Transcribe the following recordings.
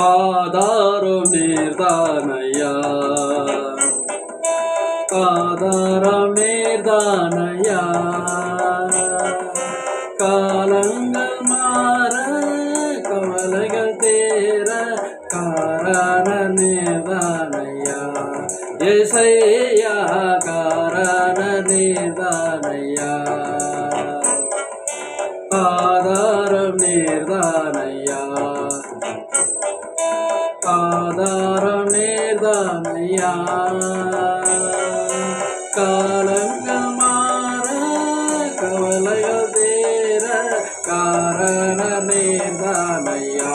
ஆதாரம் நீர்தானையா? ஆதாரம் நீர்தானையா? காலங்கள் மாற கவலைகள் தேர காரண நீர்தானையா? இசையா காரண நீர்தானையா? ஆதாரம் நீர்தானையா ஆதாரம் நேர்தானையா காலங்கள் மாற கவலைகள் தேர காரண நேர்தானையா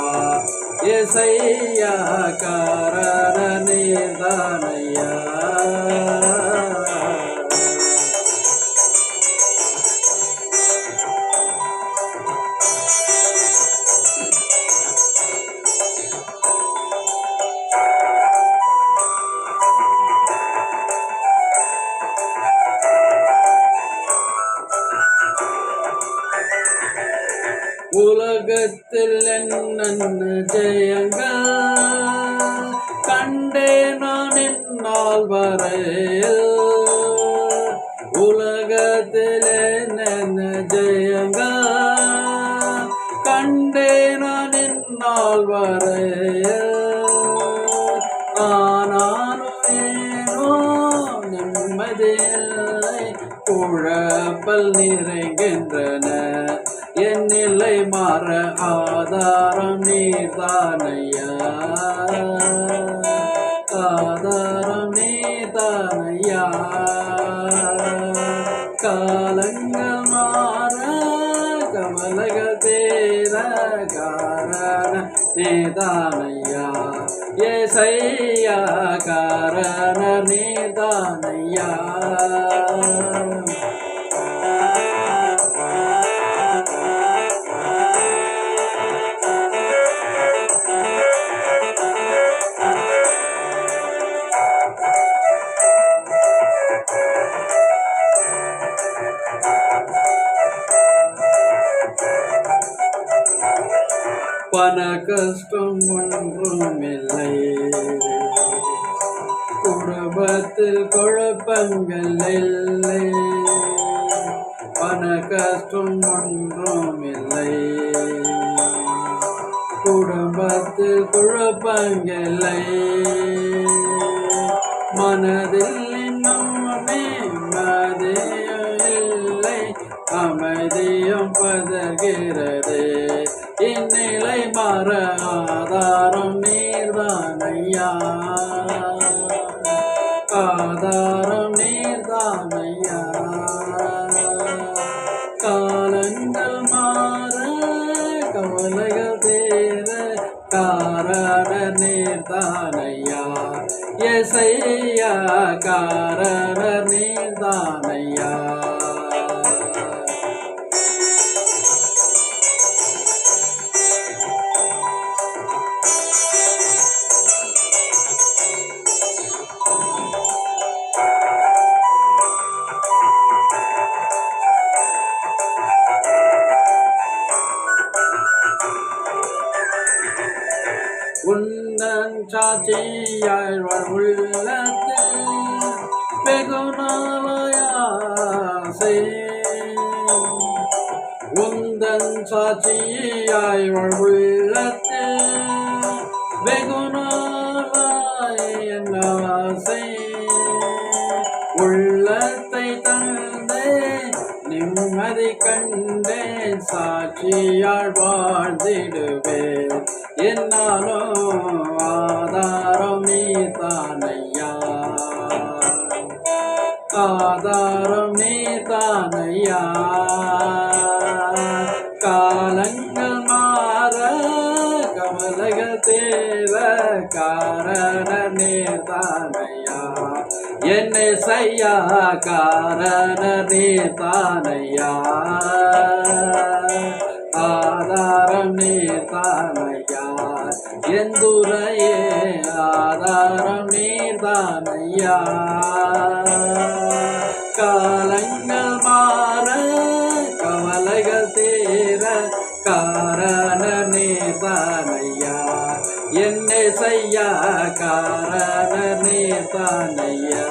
எசையா காரண உலகத்தில் என்ன ஜெயங்கள் கண்டே நான் என்னால் வரையில். உலகத்தில் என்ன ஜெயங்கள் கண்டே நான் என்னால் வரையில். குழப்பல் நிறைகின்றன. என் நிலை மாற ஆதாரம் நீர்தானையா? ஆதாரம் நீர்தானையா? காலங்கள் மாற கமலக தேர காரண நீதானையா ஏசையா காரண நீதானையா பண கஷ்டம் ஒன்றும் இல்லை குடும்பத்தில் குழப்பங்கள் இல்லை. பண கஷ்டம் ஒன்றும் இல்லை குடும்பத்தில் குழப்பங்கள் மனதில் இன்னும் நிம்மதியும் இல்லை. அமைதியும் பதர்கிறது ஆதார மாற ஆதாரம் நீர்தானையா? ஆதாரம் நீர்தானையா? காலங்கள் மாற கவலைகள் தேர காரண நீர்தானையா? எசையா காரண நீர்தானையா? உந்தன் சாட்சியாய் உள்ளத்தில் வெகுநாளையாசை உந்தன் சாட்சியாய் உள்ளத்தில் வெகுநாளாய் கண்டேன் சாட்சியால் வாழ்ந்திடுவேன். என்னாலும் ஆதாரம் நீ தானையா ஆதாரம் நீ தானையா காலங்கள் மாற கமலக தேவ காரண நேர்தானையா? என்னை செய்யா காரண நேர்தானையா ஆதாரம் நீர்தானையா எந்துரையே ஆதாரம் நீர்தானையா காலங்கள் என்னை செய்யா? காரண தானையா?